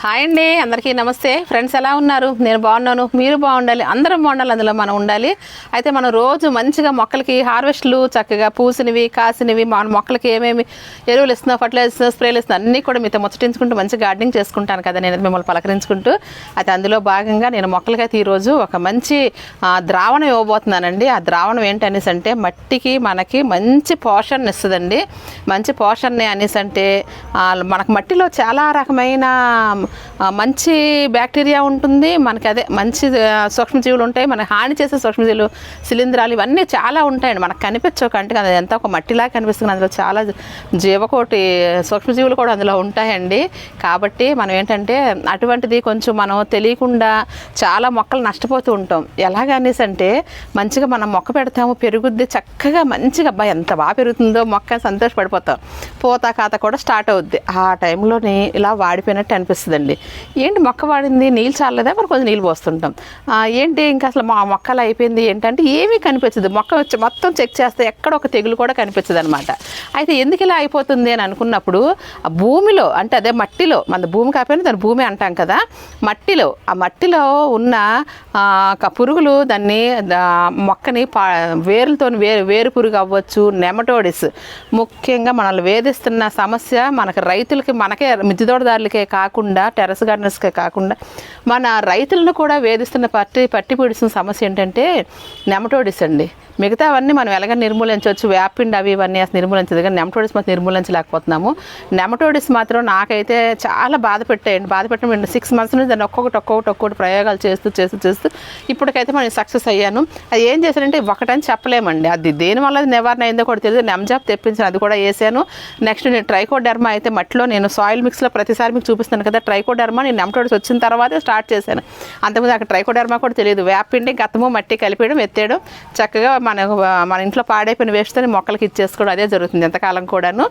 Hi అండి అందరికీ నమస్తే. ఫ్రెండ్స్ ఎలా ఉన్నారు? నేను బాగున్నాను మీరు బాగుండాలి అందరం బాగుండాలి అందులో మనం ఉండాలి. అయితే మనం రోజు మంచిగా మొక్కలకి హార్వెస్ట్లు చక్కగా పూసినవి కాసినవి మన మొక్కలకి ఏమేమి ఎరువులు ఇస్తున్నా ఫర్టిలైజర్స్ స్ప్రేలు ఇస్తున్నా అన్నీ కూడా మీతో ముచ్చటించుకుంటూ మంచి గార్డెనింగ్ చేసుకుంటాను కదా నేను మిమ్మల్ని పలకరించుకుంటూ. అయితే అందులో భాగంగా నేను మొక్కలకైతే ఈరోజు ఒక మంచి ద్రావణం ఇవ్వబోతున్నానండి. ఆ ద్రావణం ఏంటనేసి అంటే మట్టికి మనకి మంచి పోషణ ఇస్తుందండి. మంచి పోషణ అనేసి అంటే మనకు మట్టిలో చాలా రకమైన మంచి బ్యాక్టీరియా ఉంటుంది. మనకి అదే మంచి సూక్ష్మజీవులు ఉంటాయి. మనకి హాని చేసే సూక్ష్మజీవులు శిలీంధ్రాలు ఇవన్నీ చాలా ఉంటాయండి. మనకు కనిపించవు కంటికి అది ఎంత ఒక మట్టిలా కనిపిస్తుంది. అందులో చాలా జీవకోటి సూక్ష్మజీవులు కూడా అందులో ఉంటాయండి. కాబట్టి మనం ఏంటంటే అటువంటిది కొంచెం మనం తెలియకుండా చాలా మొక్కలు నష్టపోతూ ఉంటాం. ఎలాగనేసి అంటే మంచిగా మనం మొక్క పెడతాము పెరుగుద్ది చక్కగా మంచిగా అబ్బాయి ఎంత బాగా పెరుగుతుందో మొక్క సంతోషపడిపోతాం. పూత కాత కూడా స్టార్ట్ అవుద్ది. ఆ టైంలోని ఇలా వాడిపోయినట్టు అనిపిస్తుంది అనిపిస్తుందండి ఏంటి మొక్క వాడింది? నీళ్ళు చాలలేదా? మరి కొంచెం నీళ్ళు పోస్తుంటాం. ఏంటి ఇంకా అసలు మా మొక్కలు అయిపోయింది ఏంటంటే ఏమీ కనిపించదు. మొక్క వచ్చి మొత్తం చెక్ చేస్తే ఎక్కడ ఒక తెగులు కూడా కనిపించదు అనమాట అయితే ఎందుకు ఇలా అయిపోతుంది అని అనుకున్నప్పుడు ఆ భూమిలో అంటే అదే మట్టిలో మన భూమి కాకపోయినా దాని భూమి అంటాం కదా మట్టిలో ఆ మట్టిలో ఉన్న పురుగులు దాన్ని మొక్కని పా వేరులతో వేరు వేరు పురుగు అవ్వచ్చు నెమటోడిస్. ముఖ్యంగా మనల్ని వేధిస్తున్న సమస్య మనకి రైతులకి మనకే మిద్దెతోటదారులకే కాకుండా టెరస్ గార్డెన్స్కే కాకుండా మన రైతులను కూడా వేధిస్తున్న పట్టి పట్టి పీడిస్తున్న సమస్య ఏంటంటే నెమటోడిస్ అండి. మిగతా అవన్నీ మనం ఎలాగ నిర్మూలించవచ్చు? వ్యాపిండి అవి ఇవన్నీ అసలు నిర్మూలించదు కానీ నెమటోడిస్ మాత్రం నిర్మూలించలేకపోతున్నాము. నెమటోడిస్ మాత్రం నాకైతే చాలా బాధ పెట్టాయండి. బాధ పెట్టడం సిక్స్ మంత్స్ నుంచి దాన్ని ఒక్కొక్కటి ఒక్కొక్కటి ఒక్కొక్కటి ప్రయోగాలు చేస్తూ చేస్తూ చేస్తూ ఇప్పటికైతే మనం సక్సెస్ అయ్యాను. అది ఏం చేశానంటే ఒకటని చెప్పలేమండి. అది దేనివల్ల అది నివారణ అయిందో కూడా తెలియదు. నెమ్జాప్ తెప్పించాను అది కూడా వేసాను. నెక్స్ట్ నేను ట్రైకోడర్మా అయితే మట్టిలో నేను సాయిల్ మిక్స్లో ప్రతిసారి మీకు చూపిస్తాను కదా ట్రై ట్రైకోడర్మా నేను నెమటోడ్స్ వచ్చిన తర్వాతే స్టార్ట్ చేశాను. అంతకుముందు అక్కడ ట్రైకోడర్మా కూడా తెలియదు. వేపిండి గతము మట్టి కలిపేయడం ఎత్తేయడం చక్కగా మన మన ఇంట్లో పాడైపోయిన వేస్ట్ని మొక్కలకి ఇచ్చేసుకోవడం అదే జరుగుతుంది ఎంతకాలం కూడాను.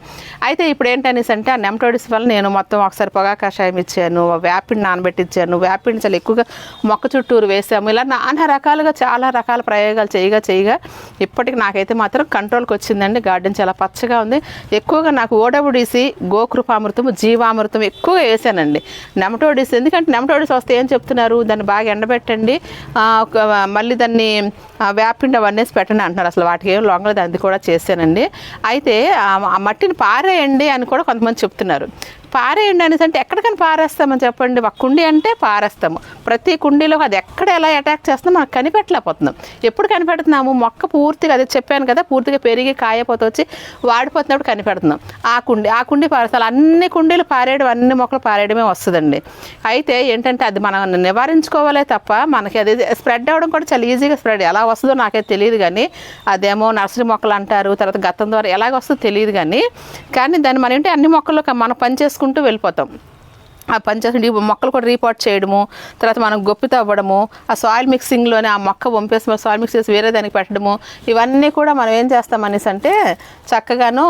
అయితే ఇప్పుడు ఏంటనేసి అంటే ఆ నెమటోడిస్ వల్ల నేను మొత్తం ఒకసారి పొగా కషాయం ఇచ్చాను వేపిండి నానబెట్టి ఇచ్చాను వేపిండి చాలా ఎక్కువగా మొక్క చుట్టూరు వేసాము. ఇలా నానా రకాలుగా చాలా రకాల ప్రయోగాలు చేయగా చేయగా ఇప్పటికి నాకైతే మాత్రం కంట్రోల్కి వచ్చిందండి. గార్డెన్ చాలా పచ్చగా ఉంది. ఎక్కువగా నాకు ఓడబుడిసి గోకృపామృతం జీవామృతం ఎక్కువగా వేసానండి. నెమటోడిస్. ఎందుకంటే నెమటోడిస్ వస్తే ఏం చెప్తున్నారు? దాన్ని బాగా ఎండబెట్టండి. ఒక- మళ్ళీ దాన్ని వేపిండి అవన్నీ పెట్టండి అంటున్నారు. అసలు వాటికి ఏం లొంగలేదు. అది కూడా చేశానండి. అయితే ఆ మట్టిని పారేయండి అని కూడా కొంతమంది చెప్తున్నారు. పారేయండి అనేసి అంటే ఎక్కడికైనా పారేస్తామని చెప్పండి. ఒక కుండీ అంటే పారేస్తాము. ప్రతి కుండీలో అది ఎక్కడ ఎలా అటాక్ చేస్తుందో మనకు కనిపెట్టలేకపోతున్నాం. ఎప్పుడు కనిపెడుతున్నాము? మొక్క పూర్తిగా అదే చెప్పాను కదా పూర్తిగా పెరిగి కాయపోతే వచ్చి వాడిపోతున్నప్పుడు కనిపెడుతున్నాం. ఆ కుండీ ఆ కుండీ పారేస్తాం. అన్ని కుండీలు పారేయడం అన్ని మొక్కలు పారేయడమే వస్తుందండి. అయితే ఏంటంటే అది మనం నివారించుకోవాలే తప్ప మనకి అది స్ప్రెడ్ అవ్వడం కూడా చాలా ఈజీగా స్ప్రెడ్ ఎలా వస్తుందో నాకైతే తెలియదు కానీ అదేమో నర్సరీ మొక్కలు అంటారు తర్వాత గతం ద్వారా ఎలాగ వస్తుందో తెలియదు కానీ కానీ దాన్ని మనం ఏంటి అన్ని మొక్కల్లో మనం పని చేసుకుంటూ వెళ్ళిపోతాం. ఆ పనిచేసి మొక్కలు కూడా రీపోర్ట్ చేయడము తర్వాత మనం గొప్పి తవ్వడము ఆ సాయిల్ మిక్సింగ్లోనే ఆ మొక్క వంపేసి సాయిల్ మిక్స్ చేసి వేరే దానికి పెట్టడము ఇవన్నీ కూడా మనం ఏం చేస్తాం అనేసి అంటే చక్కగాను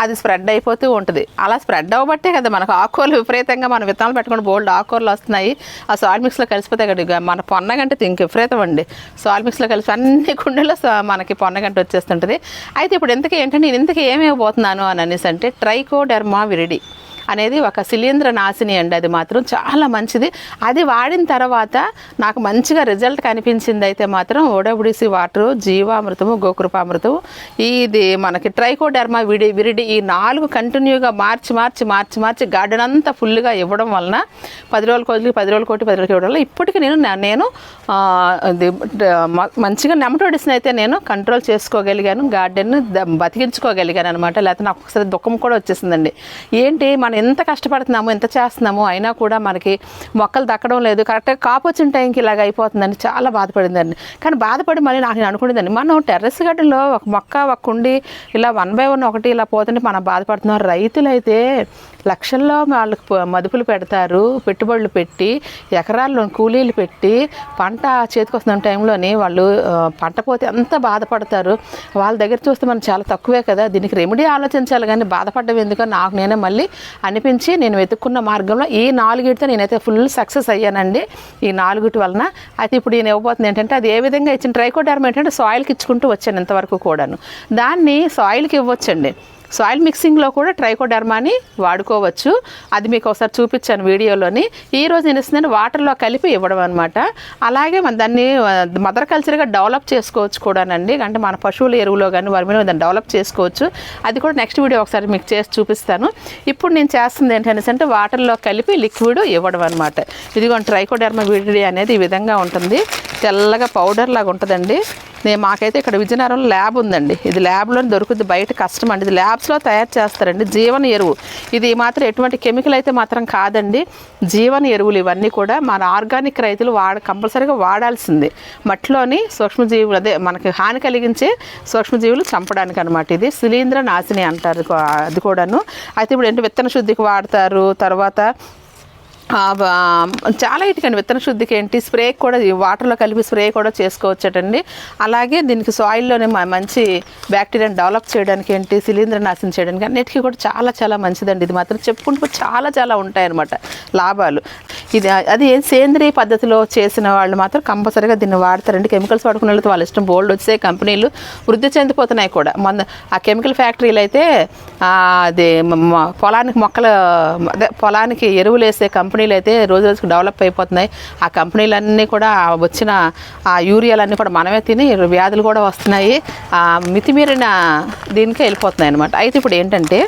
అది స్ప్రెడ్ అయిపోతూ ఉంటుంది. అలా స్ప్రెడ్ అవ్వబట్టే కదా మనకు ఆకుకూరలు విపరీతంగా మనం విత్తనాలు పెట్టుకుని బోల్డ్ ఆకుకూరలు వస్తున్నాయి. ఆ సాయిల్ మిక్స్లో కలిసిపోతే కదా మన పొన్నగంట ఇంక విపరీతం అండి. సాయిల్ మిక్స్లో కలిసి అన్ని కుండలో మనకి పొన్నగంట వచ్చేస్తుంటుంది. అయితే ఇప్పుడు ఇంతకీ ఏంటంటే నేను ఇంతకీ ఏమేమి పోతున్నాను అని అనేసి అంటే ట్రైకోడెర్మా విరిడి అనేది ఒక శిలీంద్ర నాశిని అండి అది మాత్రం చాలా మంచిది. అది వాడిన తర్వాత నాకు మంచిగా రిజల్ట్ కనిపించింది అయితే మాత్రం ఓడబుడిసి వాటరు జీవామృతము గోకృపామృతము. ఇది మనకి ట్రైకోడర్మా విడి విరిడి ఈ నాలుగు కంటిన్యూగా మార్చి మార్చి మార్చి మార్చి గార్డెన్ అంతా ఫుల్గా ఇవ్వడం వలన పది రోజుల కోటి పది రోజుల కోటి పది రోజులకి ఇవ్వడం వల్ల ఇప్పటికి నేను నేను ఇది, మంచిగా నెమటోడిస్ని అయితే నేను కంట్రోల్ చేసుకోగలిగాను గార్డెన్ బతికించుకోగలిగాను అనమాట. లేకపోతే నాకు ఒకసారి దుఃఖం కూడా వచ్చేసిందండి. ఏంటి మన ఎంత కష్టపడుతున్నాము ఎంత చేస్తున్నాము అయినా కూడా మనకి మొక్కలు దక్కడం లేదు. కరెక్ట్గా కాపు వచ్చిన టైంకి ఇలాగ అయిపోతుందని చాలా బాధపడిందండి. కానీ బాధపడి మళ్ళీ నాకు నేను అనుకునేదండి మనం టెర్రస్ గార్డెన్లో ఒక మొక్క ఒక కుండి ఇలా వన్ బై వన్ ఒకటి ఇలా పోతుంటే మనం బాధపడుతున్నాం. రైతులైతే లక్షల్లో వాళ్ళకి మదుపులు పెడతారు పెట్టుబడులు పెట్టి ఎకరాల్లో కూలీలు పెట్టి పంట చేతికొస్తున్న టైంలోనే వాళ్ళు పంట పోతే ఎంత బాధపడతారు. వాళ్ళ దగ్గర చూస్తే మనం చాలా తక్కువే కదా దీనికి రెమెడీ ఆలోచించాలి కానీ బాధపడ్డం ఎందుకో నాకు నేనే మళ్ళీ అనిపించి నేను వెతుక్కున్న మార్గంలో ఈ నాలుగిటితో నేనైతే ఫుల్ సక్సెస్ అయ్యానండి. ఈ నాలుగిటి వలన. అయితే ఇప్పుడు నేను ఇవ్వబోతుంది ఏంటంటే అది ఏ విధంగా ఇచ్చిన ట్రైకోడర్మ ఏంటంటే సాయిల్కి ఇచ్చుకుంటూ వచ్చాను ఇంతవరకు కూడాను. దాన్ని సాయిల్కి ఇవ్వచ్చండి. సాయిల్ మిక్సింగ్లో కూడా ట్రైకోడర్మాని వాడుకోవచ్చు. అది మీకు ఒకసారి చూపించాను వీడియోలోని. ఈ రోజు నేను ఇస్తున్నాను వాటర్లో కలిపి ఇవ్వడం అనమాట అలాగే మన దాన్ని మదర్ కల్చర్గా డెవలప్ చేసుకోవచ్చు కూడానండి. అంటే మన పశువుల ఎరువులో కానీ వారి మీద దాన్ని డెవలప్ చేసుకోవచ్చు. అది కూడా నెక్స్ట్ వీడియో ఒకసారి మీకు చేసి చూపిస్తాను. ఇప్పుడు నేను చేస్తుంది ఏంటంటే వాటర్లో కలిపి లిక్విడ్ ఇవ్వడం అనమాట ఇదిగో ట్రైకోడర్మా వీడి అనేది ఈ విధంగా ఉంటుంది. తెల్లగా పౌడర్ లాగా ఉంటుందండి. నేను మాకైతే ఇక్కడ విజయనగరంలో ల్యాబ్ ఉందండి. ఇది ల్యాబ్లో దొరుకుద్ది బయట కష్టం అండి. ఇది ల్యాబ్స్లో తయారు చేస్తారండి. జీవన ఎరువు. ఇది మాత్రం ఎటువంటి కెమికల్ అయితే మాత్రం కాదండి. జీవన ఎరువులు ఇవన్నీ కూడా మన ఆర్గానిక్ రైతులు వాడ కంపల్సరీగా వాడాల్సింది. మట్టిలోని సూక్ష్మజీవులు అదే మనకి హాని కలిగించే సూక్ష్మజీవులు చంపడానికి అనమాట ఇది. శిలీంద్ర నాశిని అంటారు. అది కూడాను. అయితే ఇప్పుడు ఏంటి? విత్తన శుద్ధికి వాడతారు. తర్వాత చాలా ఇటుకండి విత్తన శుద్ధికి ఏంటి? స్ప్రే కూడా వాటర్లో కలిపి స్ప్రే కూడా చేసుకోవచ్చటండి. అలాగే దీనికి సాయిల్లోనే మంచి బ్యాక్టీరియాని డెవలప్ చేయడానికి ఏంటి? శిలీంద్ర నాశనం చేయడానికి అన్నిటికీ కూడా చాలా చాలా మంచిదండి. ఇది మాత్రం చెప్పుకుంటూ చాలా చాలా ఉంటాయన్నమాట లాభాలు. ఇది అది సేంద్రియ పద్ధతిలో చేసిన వాళ్ళు మాత్రం కంపల్సరీగా దీన్ని వాడతారండి. కెమికల్స్ వాడుకున్న వాళ్ళతో వాళ్ళ ఇష్టం బోల్డ్ వచ్చే కంపెనీలు వృద్ధి చెందిపోతున్నాయి కూడా. మన ఆ కెమికల్ ఫ్యాక్టరీలు అయితే అది పొలానికి మొక్కలు అదే పొలానికి ఎరువులు వేసే కంపెనీ కంపెనీలు అయితే రోజు రోజుకి డెవలప్ అయిపోతున్నాయి. ఆ కంపెనీలన్నీ కూడా వచ్చిన ఆ యూరియాలన్నీ కూడా మనమే తిని వ్యాధులు కూడా వస్తున్నాయి. ఆ మితిమీరిన దీనికే వెళ్ళిపోతున్నాయి అనమాట అయితే ఇప్పుడు ఏంటంటే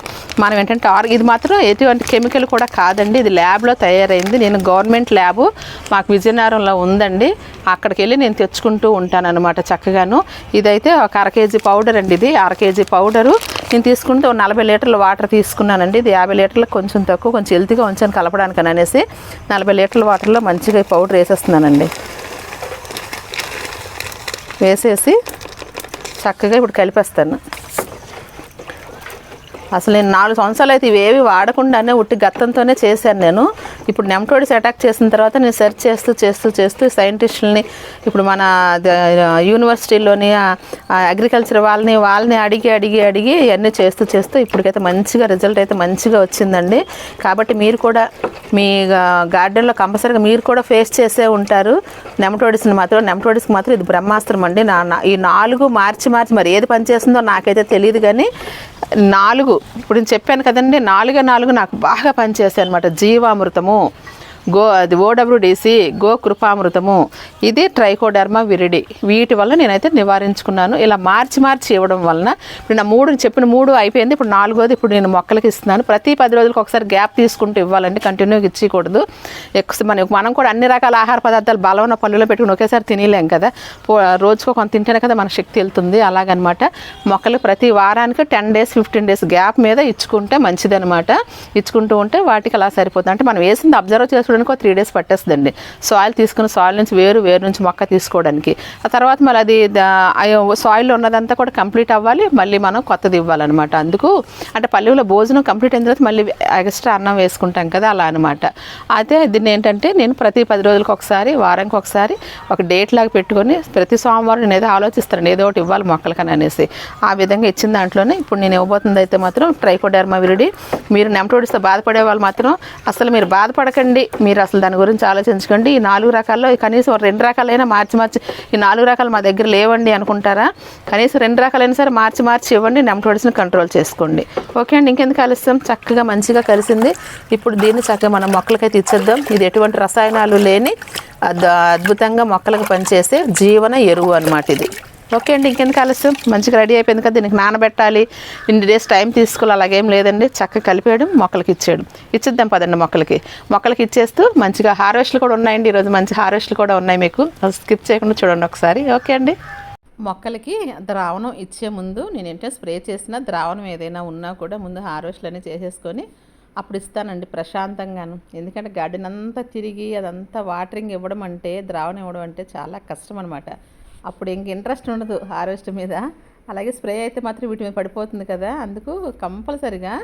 మనం ఏంటంటే ఆర్ ఇది మాత్రం ఎటువంటి కెమికల్ కూడా కాదండి. ఇది ల్యాబ్లో తయారైంది. నేను గవర్నమెంట్ ల్యాబ్ మాకు విజయనగరంలో ఉందండి. అక్కడికి వెళ్ళి నేను తెచ్చుకుంటూ ఉంటానన్నమాట చక్కగాను. ఇదైతే ఒక అర కేజీ పౌడర్ అండి ఇది. అర కేజీ పౌడరు. నేను తీసుకుంటే ఒక నలభై లీటర్ల వాటర్ తీసుకున్నానండి. ఇది యాభై లీటర్లకు కొంచెం తక్కువ కొంచెం హెల్తీగా ఉంచాను కలపడానికి అని వేసి నలభై లీటర్ల వాటర్లో మంచిగా పౌడర్ వేసేస్తున్నానండి. వేసేసి చక్కగా ఇప్పుడు కలిపేస్తాను. అసలు నేను నాలుగు సంవత్సరాలు అయితే ఇవేవి వాడకుండానే ఉట్టి గత్తంతోనే చేశాను నేను. ఇప్పుడు నెమటోడ్స్ అటాక్ చేసిన తర్వాత నేను సెర్చ్ చేస్తూ చేస్తూ చేస్తూ సైంటిస్టులని ఇప్పుడు మన యూనివర్సిటీలోని అగ్రికల్చర్ వాళ్ళని వాళ్ళని అడిగి అడిగి అడిగి ఇవన్నీ చేస్తూ చేస్తూ ఇప్పటికైతే మంచిగా రిజల్ట్ అయితే మంచిగా వచ్చిందండి. కాబట్టి మీరు కూడా మీ గార్డెన్లో కంపల్సరీగా మీరు కూడా ఫేస్ చేసే ఉంటారు. నెమటోడిస్ని మాత్రం నెమటోడిస్కి మాత్రం ఇది బ్రహ్మాస్త్రం అండి. నా నా- ఈ నాలుగు మార్చి మార్చి మరి ఏది పనిచేస్తుందో నాకైతే తెలియదు కానీ నాలుగు ఇప్పుడు నేను చెప్పాను కదండి నాలుగే నాలుగు నాకు బాగా పనిచేస్తాయి అనమాట జీవామృతము の గో అది ఓడబ్ల్యూడిసి గో కృపామృతము. ఇది ట్రైకోడర్మా విరిడి. వీటి వల్ల నేనైతే నివారించుకున్నాను. ఇలా మార్చి మార్చి ఇవ్వడం వలన ఇప్పుడు నా మూడు చెప్పిన మూడు అయిపోయింది. ఇప్పుడు నాలుగోది ఇప్పుడు నేను మొక్కలకి ఇస్తున్నాను. ప్రతి పది రోజులకు ఒకసారి గ్యాప్ తీసుకుంటూ ఇవ్వాలండి. కంటిన్యూగా ఇచ్చేయకూడదు. ఎక్కువ మనం మనం కూడా అన్ని రకాల ఆహార పదార్థాలు బలమైన పళ్ళులో పెట్టుకుని ఒకేసారి తినలేం కదా. పో- రోజుకో కొంత తింటేనే కదా మన శక్తి వెళ్తుంది. అలాగనమాట. మొక్కలు ప్రతి వారానికి ten days fifteen days gap మీద ఇచ్చుకుంటే మంచిదనమాట. ఇచ్చుకుంటూ ఉంటే వాటికి అలా సరిపోతుంది. అంటే మనం వేసింది అబ్జర్వ్ చేసుకోవడానికి త్రీ డేస్ పట్టేస్తుందండి. సాయిల్ తీసుకుని సాయిల్ నుంచి వేరు వేరు నుంచి మొక్క తీసుకోవడానికి. ఆ తర్వాత మళ్ళీ అది సాయిల్లో ఉన్నదంతా కూడా కంప్లీట్ అవ్వాలి. మళ్ళీ మనం కొత్తది ఇవ్వాలన్నమాట. అందుకు అంటే పల్లెల్లో భోజనం కంప్లీట్ అయిన తర్వాత మళ్ళీ ఎక్స్ట్రా అన్నం వేసుకుంటాం కదా అలా అనమాట అయితే దీన్ని ఏంటంటే నేను ప్రతి పది రోజులకు ఒకసారి వారానికి ఒకసారి ఒక డేట్ లాగా పెట్టుకొని ప్రతి సోమవారం నేను ఏదో ఆలోచిస్తాను ఏదో ఒకటి ఇవ్వాలి మొక్కలకని అనేసి. ఆ విధంగా ఇచ్చిన దాంట్లోనే ఇప్పుడు నేను ఇవ్వబోతుంది అయితే మాత్రం ట్రైకోడర్మా విరిడి మీరు నెమటోడిస్తే బాధపడే వాళ్ళు మాత్రం అసలు మీరు బాధపడకండి. మీరు అసలు దాని గురించి ఆలోచించుకోండి. ఈ నాలుగు రకాల్లో కనీసం రెండు రకాలైనా మార్చి మార్చి ఈ నాలుగు రకాలు మా దగ్గర లేవండి అనుకుంటారా? కనీసం రెండు రకాలైనా సరే మార్చి మార్చి ఇవ్వండి నెమటోడిస్ని కంట్రోల్ చేసుకోండి. ఓకే అండి ఇంకెందుకు కలుస్తాం చక్కగా మంచిగా కలిసింది. ఇప్పుడు దీన్ని చక్కగా మనం మొక్కలకైతే ఇచ్చేద్దాం. ఇది ఎటువంటి రసాయనాలు లేని అద్- అద్భుతంగా మొక్కలకు పనిచేసే జీవన ఎరువు అనమాట ఇది. ఓకే అండి ఇంకెందుకు ఆలస్యం? మంచిగా రెడీ అయిపోయింది కదా దీనికి నానబెట్టాలి. ఇన్ని డేస్ టైం తీసుకోవాలి అలాగేం లేదండి. చక్కగా కలిపేయడం మొక్కలకి ఇచ్చేయడం ఇచ్చిద్దాం పదండి మొక్కలకి. మొక్కలకి ఇచ్చేస్తూ మంచిగా హార్వెస్ట్లు కూడా ఉన్నాయండి. ఈరోజు మంచి హార్వెస్ట్లు కూడా ఉన్నాయి మీకు. స్కిప్ చేయకుండా చూడండి ఒకసారి. ఓకే అండి. మొక్కలకి ద్రావణం ఇచ్చే ముందు నేను స్ప్రే చేసిన ద్రావణం ఏదైనా ఉన్నా కూడా ముందు హార్వెస్ట్లు అన్నీ చేసేసుకొని అప్పుడు ఇస్తానండి ప్రశాంతంగాను. ఎందుకంటే గార్డెన్ అంతా తిరిగి అదంతా వాటరింగ్ ఇవ్వడం అంటే ద్రావణం ఇవ్వడం అంటే చాలా కష్టం అనమాట అప్పుడు ఇంక ఇంట్రెస్ట్ ఉండదు హార్వెస్ట్ మీద. అలాగే స్ప్రే అయితే మాత్రం వీటి మీద పడిపోతుంది కదా అందుకు కంపల్సరిగా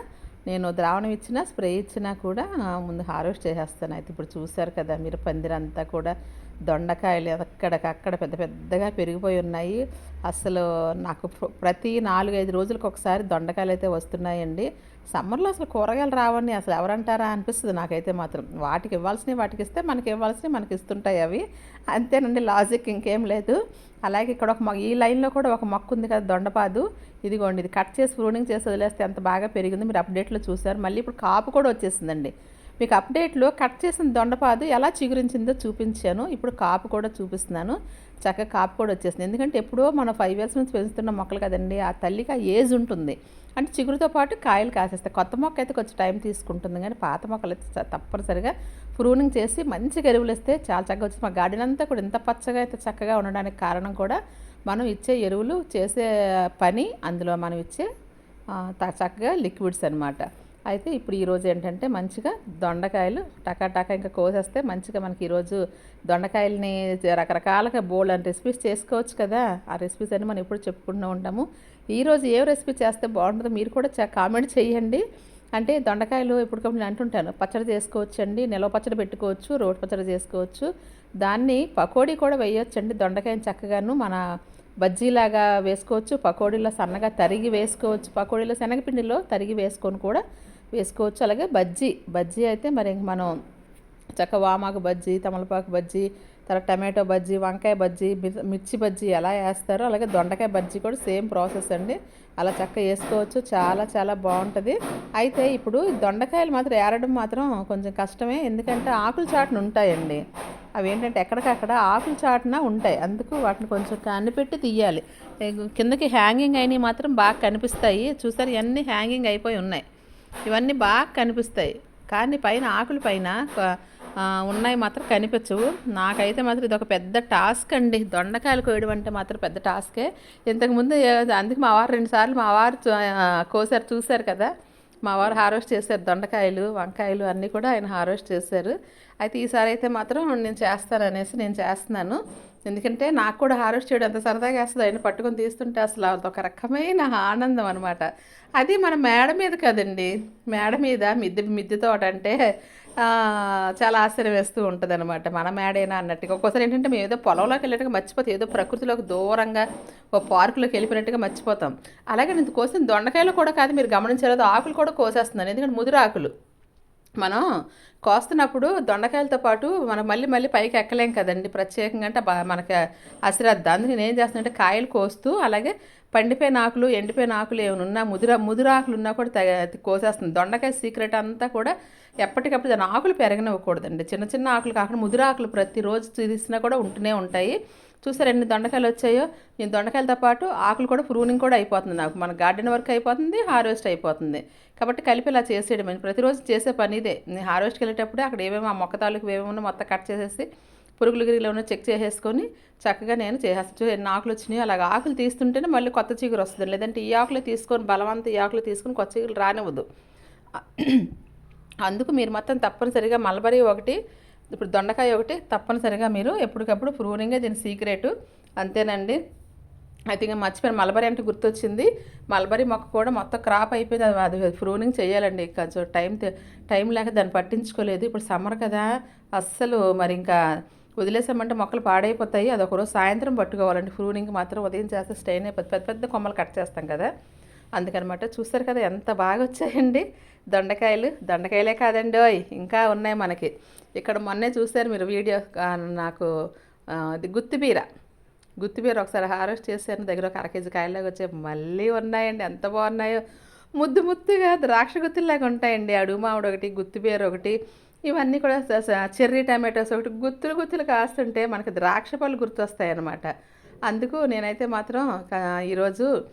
నేను ద్రావణం ఇచ్చినా స్ప్రే ఇచ్చినా కూడా ముందు హార్వెస్ట్ చేసేస్తాను. అయితే ఇప్పుడు చూశారు కదా మీరు పందిరంతా కూడా దొండకాయలు ఎక్కడికక్కడ పెద్ద పెద్దగా పెరిగిపోయి ఉన్నాయి. అసలు నాకు ప్ర- ప్రతి నాలుగైదు రోజులకు ఒకసారి దొండకాయలు అయితే వస్తున్నాయండి. సమ్మర్లో అసలు కూరగాయలు రావని అసలు ఎవరంటారా అనిపిస్తుంది నాకైతే మాత్రం. వాటికి ఇవ్వాల్సినవి వాటికి ఇస్తే మనకి ఇవ్వాల్సినవి మనకి ఇస్తుంటాయి అవి. అంతేనండి లాజిక్ ఇంకేం లేదు. అలాగే ఇక్కడ ఒక ఈ లైన్లో కూడా ఒక మొక్క ఉంది కదా దొండపాదు. ఇదిగోండి ఇది కట్ చేసి ప్రూనింగ్ చేసి వదిలేస్తే ఎంత బాగా పెరిగింది మీరు అప్డేట్లో చూసారు మళ్ళీ ఇప్పుడు కాపు కూడా వచ్చేసిందండి. మీకు అప్డేట్లో కట్ చేసిన దొండపాదు ఎలా చిగురించిందో చూపించాను. ఇప్పుడు కాపు కూడా చూపిస్తున్నాను. చక్కగా కాపు కూడా వచ్చేసింది. ఎందుకంటే ఎప్పుడో మనం ఫైవ్ ఇయర్స్ నుంచి పెంచుతున్న మొక్కలు కదండి ఆ తల్లికి ఆ ఏజ్ ఉంటుంది. అంటే చిగురుతో పాటు కాయలు కాసేస్తాయి. కొత్త మొక్క అయితే కొంచెం టైం తీసుకుంటుంది. కానీ పాత మొక్కలు అయితే తప్పనిసరిగా ప్రూనింగ్ చేసి మంచిగా ఎరువులు ఇస్తే చాలా చక్కగా వచ్చింది మా గార్డెన్ అంతా కూడా ఇంత పచ్చగా అయితే చక్కగా ఉండడానికి కారణం కూడా మనం ఇచ్చే ఎరువులు చేసే పని అందులో మనం ఇచ్చే త- చక్కగా లిక్విడ్స్ అనమాట అయితే ఇప్పుడు ఈరోజు ఏంటంటే మంచిగా దొండకాయలు టకాటకా ఇంకా కోసేస్తే మంచిగా మనకి ఈరోజు దొండకాయలని రకరకాలుగా బోల్డ్ అని రెసిపీస్ చేసుకోవచ్చు కదా. ఆ రెసిపీస్ అని మనం ఎప్పుడు చెప్పుకుంటూ ఉంటాము. ఈరోజు ఏ రెసిపీ చేస్తే బాగుంటుందో మీరు కూడా చ- కామెంట్ చేయండి. అంటే దొండకాయలు ఎప్పటికప్పుడు నేను అంటుంటాను పచ్చడి చేసుకోవచ్చు అండి నిలవ పచ్చడి పెట్టుకోవచ్చు రోటి పచ్చడి చేసుకోవచ్చు. దాన్ని పకోడీ కూడా వేయొచ్చు అండి దొండకాయని చక్కగాను మన బజ్జీలాగా వేసుకోవచ్చు పకోడీలో సన్నగా తరిగి వేసుకోవచ్చు పకోడీలో శనగపిండిలో తరిగి వేసుకొని కూడా వేసుకోవచ్చు. అలాగే బజ్జీ. బజ్జీ అయితే మరి ఇంక మనం చక్క వామాకు బజ్జీ తమలపాకు బజ్జీ తర్వాత టమాటో బజ్జీ వంకాయ బజ్జీ మిర్చి బజ్జీ ఎలా వేస్తారో అలాగే దొండకాయ బజ్జీ కూడా సేమ్ ప్రాసెస్ అండి. అలా చక్క వేసుకోవచ్చు. చాలా చాలా బాగుంటుంది. అయితే ఇప్పుడు దొండకాయలు మాత్రం ఏరడం మాత్రం కొంచెం కష్టమే. ఎందుకంటే ఆకులు చాటున ఉంటాయండి. అవి ఏంటంటే ఎక్కడికక్కడ ఆకులు చాటున ఉంటాయి. అందుకు వాటిని కొంచెం కనిపెట్టి తీయాలి. కిందకి హ్యాంగింగ్ అయినవి మాత్రం బాగా కనిపిస్తాయి. చూసారు ఇవన్నీ హ్యాంగింగ్ అయిపోయి ఉన్నాయి. ఇవన్నీ బాగా కనిపిస్తాయి. కానీ పైన ఆకుల పైన ఉన్నాయి మాత్రం కనిపించవు. నాకైతే మాత్రం ఇది ఒక పెద్ద టాస్క్ అండి. దొండకాయలు కోయడం అంటే మాత్రం పెద్ద టాస్కే. ఇంతకుముందు ఏ- అందుకు మా వారు రెండుసార్లు మా వారు కోసారు చూశారు కదా. మా వారు హార్వెస్ట్ చేశారు దొండకాయలు వంకాయలు అన్నీ కూడా ఆయన హార్వెస్ట్ చేశారు. అయితే ఈసారి అయితే మాత్రం నేను చేస్తాను అనేసి నేను చేస్తున్నాను. ఎందుకంటే నాకు కూడా హార్వెస్ట్ చేయడం ఎంత సరదాగా వేస్తుంది ఆయన పట్టుకొని తీస్తుంటే అసలు అదొక రకమైన ఆనందం అనమాట అది మన మేడ మీద కదండి. మేడ మీద మిద్దె మిద్దె తోట అంటే చాలా ఆశ్చర్యం వేస్తూ ఉంటుంది అనమాట మన మేడేనా అన్నట్టుగా. ఒక్కోసారి ఏంటంటే మేము ఏదో పొలంలోకి వెళ్ళినట్టుగా మర్చిపోతాం. ఏదో ప్రకృతిలోకి దూరంగా ఓ పార్కులోకి వెళ్ళిపోయినట్టుగా మర్చిపోతాం. అలాగే నేను కోసిన దొండకాయలు కూడా కాదు మీరు గమనించలేదు ఆకులు కూడా కోసేస్తున్నాను. ఎందుకంటే ముదురు ఆకులు. మనం కోస్తున్నప్పుడు దొండకాయలతో పాటు మనం మళ్ళీ మళ్ళీ పైకి ఎక్కలేం కదండి. ప్రత్యేకంగా అంటే బా- మనకి అశ్రద్ధ. అందుకే నేను ఏం చేస్తానంటే కాయలు కోస్తూ అలాగే పండిపోయిన ఆకులు ఎండిపోయిన ఆకులు ఏమైనా ఉన్నా ముదుర ముదురు ఆకులు ఉన్నా కూడా తగ కోసేస్తుంది దొండకాయ సీక్రెట్ అంతా కూడా ఎప్పటికప్పుడు దాని ఆకులు పెరగనివ్వకూడదండి. చిన్న చిన్న ఆకులు కాకుండా ముదురు ఆకులు ప్రతిరోజు తీసినా కూడా ఉంటూనే ఉంటాయి. చూసారు ఎన్ని దొండకాయలు వచ్చాయో? ఈ దొండకాయలతో పాటు ఆకులు కూడా ప్రూనింగ్ కూడా అయిపోతుంది నాకు. మన గార్డెన్ వర్క్ అయిపోతుంది హార్వెస్ట్ అయిపోతుంది. కాబట్టి కలిపి ఇలా చేసేయడం నేను ప్రతిరోజు చేసే పని ఇదే. నేను హార్వెస్ట్కి వెళ్ళేటప్పుడు అక్కడ ఏమేమి ఆ మొక్క తాలూకు ఏమేమో మొత్తం కట్ చేసేసి పురుగులు గిరిగిలో ఉన్న చెక్ చేసేసుకొని చక్కగా నేను చేసేస్తాను. ఎన్ని ఆకులు వచ్చినాయి అలాగ. ఆకులు తీస్తుంటేనే మళ్ళీ కొత్త చిగురు వస్తుంది. లేదంటే ఈ ఆకులు తీసుకొని బలవంత ఈ ఆకులు తీసుకొని కొత్త చిగురు రానివ్వదు. అందుకు మీరు మొత్తం తప్పనిసరిగా మల్బరీ ఒకటి ఇప్పుడు దొండకాయ ఒకటి తప్పనిసరిగా మీరు ఎప్పటికప్పుడు ప్రూనింగే దీని సీక్రెట్. అంతేనండి. అయితే ఇంకా మర్చిపోయాను. మల్బరీ అంటే గుర్తొచ్చింది. మల్బరీ మొక్క కూడా మొత్తం క్రాప్ అయిపోయింది. అది అది ప్రూనింగ్ చేయాలండి. కొంచెం టైం టైం లేక దాన్ని పట్టించుకోలేదు. ఇప్పుడు సమ్మర్ కదా అస్సలు మరి ఇంకా వదిలేసామంటే మొక్కలు పాడైపోతాయి. అది ఒకరోజు సాయంత్రం పట్టుకోవాలండి. ప్రూనింగ్ మాత్రం ఉదయం చేస్తే స్టైన్ అయిపోతుంది పెద్ద పెద్ద కొమ్మలు కట్ చేస్తాం కదా. అందుకనమాట చూస్తారు కదా ఎంత బాగా వచ్చాయండి. దొండకాయలు దొండకాయలే కాదండి ఓయ్ ఇంకా ఉన్నాయి మనకి. ఇక్కడ మొన్నే చూశారు మీరు వీడియో నాకు అది ఇది గుత్తిబీర గుత్తిబీర ఒకసారి హార్వెస్ట్ చేశాను. దగ్గర ఒక అర కేజీ కాయలాగా వచ్చాయి. మళ్ళీ ఉన్నాయండి. ఎంత బాగున్నాయో. ముద్దు ముద్దుగా ద్రాక్ష గుత్తుల్లాగా ఉంటాయండి. అడుగు ఒకటి గుత్తిబీర ఒకటి. ఇవన్నీ కూడా చెర్రీ టమాటోస్ ఒకటి. గుత్తులు గుత్తులు కాస్తుంటే మనకి ద్రాక్ష పళ్ళు గుర్తొస్తాయి అన్నమాట అందుకు నేనైతే మాత్రం కా- ఈరోజు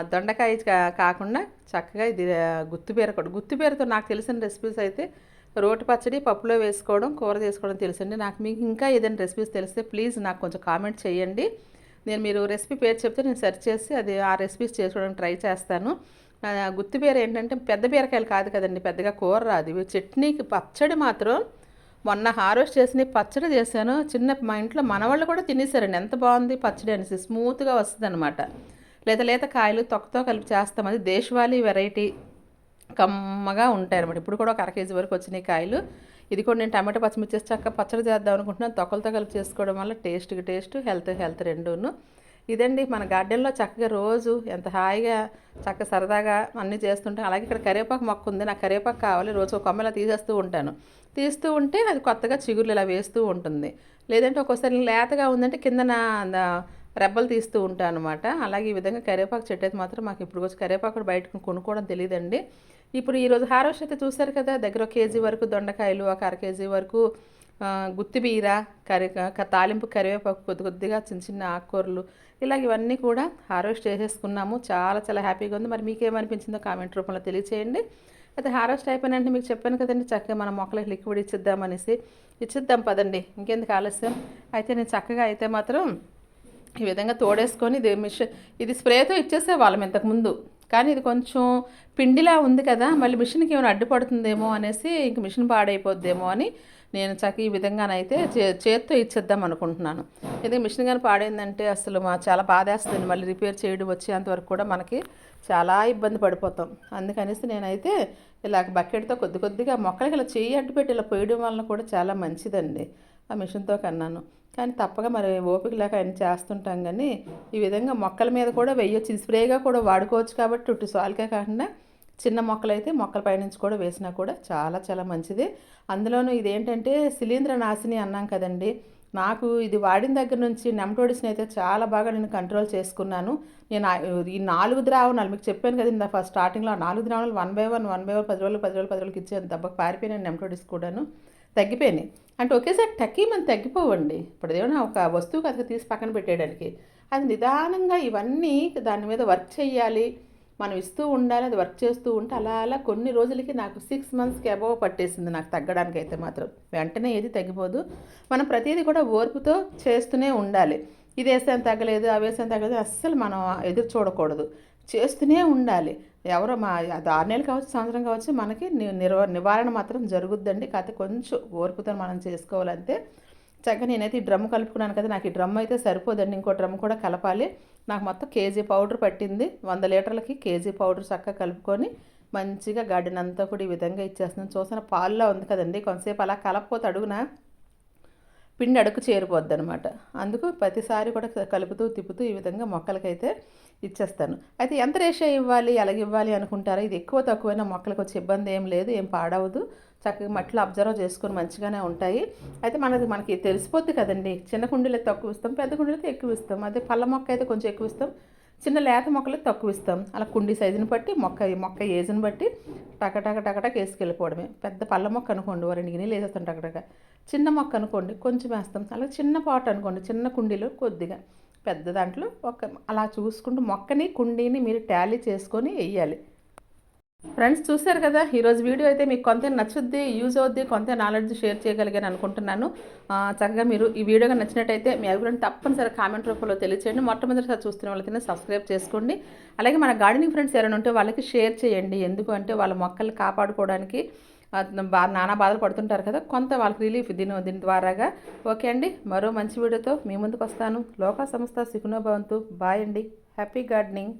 దొండకాయ కాకుండా చక్కగా ఇది గుత్తిబీర కూడా. గుత్తిబీరతో నాకు తెలిసిన రెసిపీస్ అయితే రోటి పచ్చడి పప్పులో వేసుకోవడం కూర చేసుకోవడం తెలుసండి. నాకు మీకు ఇంకా ఏదైనా రెసిపీస్ తెలిస్తే ప్లీజ్ నాకు కొంచెం కామెంట్ చేయండి. నేను మీరు రెసిపీ పేరు చెప్తే నేను సెర్చ్ చేసి అది ఆ రెసిపీస్ చేసుకోవడానికి ట్రై చేస్తాను. గుత్తి బీర ఏంటంటే పెద్ద బీరకాయలు కాదు కదండి పెద్దగా కూర రాదు. ఇవి చట్నీకి పచ్చడి మాత్రం మొన్న హార్వెస్ట్ చేసిన పచ్చడి చేశాను. చిన్న మా ఇంట్లో మనవాళ్ళు కూడా తినేసారండి. ఎంత బాగుంది పచ్చడి అనేసి స్మూత్గా వస్తుంది అనమాట లేత లేత కాయలు తొక్కతో కలిపి చేస్తాం. అది దేశవాళీ వెరైటీ కమ్మగా ఉంటాయి అనమాట ఇప్పుడు కూడా ఒక అర కేజీ వరకు వచ్చినాయి కాయలు. ఇది కూడా నేను టమాటో పచ్చిమిర్చి వేసి చక్క పచ్చడి చేద్దాం అనుకుంటున్నాను. తొక్కలతో కలిపి చేసుకోవడం వల్ల టేస్ట్కి టేస్ట్ హెల్త్ హెల్త్ రెండును. ఇదండి మన గార్డెన్లో చక్కగా రోజు ఎంత హాయిగా చక్కగా సరదాగా అన్నీ చేస్తుంటాం. అలాగే ఇక్కడ కరివేపాకు మొక్క ఉంది. నాకు కరివేపాకు కావాలి. రోజు ఒక కొమ్మలా తీసేస్తూ ఉంటాను. తీస్తూ ఉంటే అది కొత్తగా చిగుర్లు ఇలా వేస్తూ ఉంటుంది. లేదంటే ఒక్కోసారి లేతగా ఉందంటే కిందన రెబ్బలు తీస్తూ ఉంటాను అనమాట అలాగే ఈ విధంగా కరివేపాకు చెట్టు అయితే మాత్రం మాకు ఇప్పుడు వచ్చి కరివేపాకు బయటకు కొనుక్కోవడం తెలియదండి. ఇప్పుడు ఈరోజు హార్వెస్ట్ అయితే చూసారు కదా దగ్గర ఒక కేజీ వరకు దొండకాయలు ఒక అర కేజీ వరకు గుత్తిబీర గుత్తి బీర కరి తాలింపు కరివేపాకు కొద్ది కొద్దిగా చిన్న చిన్న ఆకుకూరలు ఇలాగ ఇవన్నీ కూడా హార్వెస్ట్ చేసేసుకున్నాము. చాలా చాలా హ్యాపీగా ఉంది. మరి మీకేమనిపించిందో కామెంట్ రూపంలో తెలియచేయండి. అయితే హార్వెస్ట్ అయిపోయినంటే మీకు చెప్పాను కదండి చక్కగా మన మొక్కలకి లిక్విడ్ ఇచ్చిద్దామనేసి ఇచ్చిద్దాం పదండి ఇంకెందుకు ఆలస్యం? అయితే నేను చక్కగా అయితే మాత్రం ఈ విధంగా తోడేసుకొని ఇది మిషన్ ఇది స్ప్రేతో ఇచ్చేసే వాళ్ళం ఇంతకుముందు కానీ ఇది కొంచెం పిండిలా ఉంది కదా మళ్ళీ మిషన్కి ఏమైనా అడ్డుపడుతుందేమో అనేసి ఇంక మిషన్ పాడైపోద్దేమో అని నేను చక్క ఈ విధంగానైతే చే చేత్తో ఇచ్చేద్దాం అనుకుంటున్నాను. ఇది మిషన్ కానీ పాడైందంటే అసలు మా చాలా బాధేస్తుంది. మళ్ళీ రిపేర్ చేయడం వచ్చేంతవరకు కూడా మనకి చాలా ఇబ్బంది పడిపోతాం. అందుకనేసి నేనైతే ఇలా బకెట్తో కొద్ది కొద్దిగా మొక్కలకి ఇలా చేయి అడ్డు పెట్టి ఇలా పోయడం వలన కూడా చాలా మంచిదండి. ఆ మిషన్తో కన్నాను. కానీ తప్పక మరి ఓపిక లేక ఆయన చేస్తుంటాం కానీ ఈ విధంగా మొక్కల మీద కూడా వేయొచ్చు. ఇది స్ప్రేగా కూడా వాడుకోవచ్చు కాబట్టి ఉట్టు సాల్కే కాకుండా చిన్న మొక్కలు అయితే మొక్కల పైనుంచి కూడా వేసినా కూడా చాలా చాలా మంచిది. అందులోనూ ఇదేంటంటే శిలీంద్ర నాశిని అన్నాం కదండి. నాకు ఇది వాడిన దగ్గర నుంచి నెమటోడిస్ని అయితే చాలా బాగా నేను కంట్రోల్ చేసుకున్నాను. నేను ఈ నాలుగు ద్రావణాలు మీకు చెప్పాను కదా ఇందా ఫస్ట్ స్టార్టింగ్లో నాలుగు ద్రావణాలు one by one one by one పది రోజులు పది రోజులు పది రోజులకి ఇచ్చాను దెబ్బకు పారిపోయినాను నెమటోడిస్ కూడాను. తగ్గిపోయినాయి. అంటే ఒకేసారి టక్కి మనం తగ్గిపోవండి. ఇప్పుడు ఏమైనా ఒక వస్తువు కథ తీసి పక్కన పెట్టేయడానికి అది నిదానంగా ఇవన్నీ దాని మీద వర్క్ చేయాలి. మనం ఇస్తూ ఉండాలి అది వర్క్ చేస్తూ ఉంటే అలా అలా కొన్ని రోజులకి నాకు సిక్స్ మంత్స్కి అబవ్ పట్టేసింది నాకు తగ్గడానికి అయితే మాత్రం. వెంటనే ఏది తగ్గిపోదు. మనం ప్రతిదీ కూడా ఓర్పుతో చేస్తూనే ఉండాలి. ఇది వేసాను తగ్గలేదు అవి వేసాను తగ్గలేదు అస్సలు మనం ఎదురు చూడకూడదు. చేస్తూనే ఉండాలి. ఎవరో మా అది ఆరు నెలలు కావచ్చు సంవత్సరం కావచ్చు మనకి నిర్వ నివారణ మాత్రం జరుగుద్దండి. కాకపోతే కొంచెం ఓర్పుతో మనం చేసుకోవాలంటే చక్కగా నేనైతే ఈ డ్రమ్ కలుపుకున్నాను కదా నాకు ఈ డ్రమ్ అయితే సరిపోదండి. ఇంకో డ్రమ్ కూడా కలపాలి. నాకు మొత్తం కేజీ పౌడర్ పట్టింది. వంద లీటర్లకి కేజీ పౌడర్ చక్కగా కలుపుకొని మంచిగా గార్డెన్ అంతా కూడా ఈ విధంగా ఇచ్చేస్తున్నాను. చూసిన పాల్లో ఉంది కదండి కొంతసేపు అలా కలపపోతే అడుగున? పిండి అడుగు చేరిపోద్ది అనమాట అందుకు ప్రతిసారి కూడా కలుపుతూ తిప్పుతూ ఈ విధంగా మొక్కలకైతే ఇచ్చేస్తాను. అయితే ఎంత రేషియో ఇవ్వాలి? ఎలాగ ఇవ్వాలి అనుకుంటారా? ఇది ఎక్కువ తక్కువైనా మొక్కలకు వచ్చే ఇబ్బంది ఏం లేదు ఏం పాడవదు. చక్కగా మట్టిలో అబ్జర్వ్ చేసుకొని మంచిగానే ఉంటాయి. అయితే మనది మనకి తెలిసిపోద్ది కదండి. చిన్న కుండీలు అయితే తక్కువ ఇస్తాం పెద్ద కుండీలు అయితే ఎక్కువ ఇస్తాం. అదే పళ్ళ మొక్క అయితే కొంచెం ఎక్కువ ఇస్తాం. చిన్న లేత మొక్కలకు తక్కువ ఇస్తాం. అలా కుండీ సైజుని బట్టి మొక్క మొక్క ఏజ్ని బట్టి టక టక వేసుకెళ్ళిపోవడమే. పెద్ద పళ్ళ మొక్క అనుకోండి ఓ రెండు గిన్నెలు వేసేస్తాం టకటక చిన్న మొక్క అనుకోండి కొంచెం వేస్తాం. అలా చిన్న పాట అనుకోండి చిన్న కుండీలో కొద్దిగా. పెద్ద దాంట్లో ఒక అలా చూసుకుంటూ మొక్కని కుండీని మీరు టాలీ చేసుకొని వేయాలి. ఫ్రెండ్స్ చూశారు కదా ఈరోజు వీడియో అయితే మీకు కొంత నచ్చుద్ది యూజ్ అవుద్ది కొంత నాలెడ్జ్ షేర్ చేయగలిగాను అనుకుంటున్నాను. చక్కగా మీరు ఈ వీడియోగా నచ్చినట్టయితే మీ అభిప్రాయం తప్పనిసరి కామెంట్ రూపంలో తెలియచేయండి. మొట్టమొదటిసారి చూస్తున్న వాళ్ళకైతే సబ్స్క్రైబ్ చేసుకోండి. అలాగే మన గార్డెనింగ్ ఫ్రెండ్స్ ఎవరైనా ఉంటే వాళ్ళకి షేర్ చేయండి. ఎందుకు అంటే వాళ్ళ మొక్కలు కాపాడుకోవడానికి నానా బాధలు పడుతుంటారు కదా కొంత వాళ్ళకి రిలీఫ్ దీని దీని ద్వారాగా. ఓకే అండి మరో మంచి వీడియోతో మీ ముందుకు వస్తాను. లోక సంస్థ సుఖనోభవంతు బాయ్ అండి. Happy gardening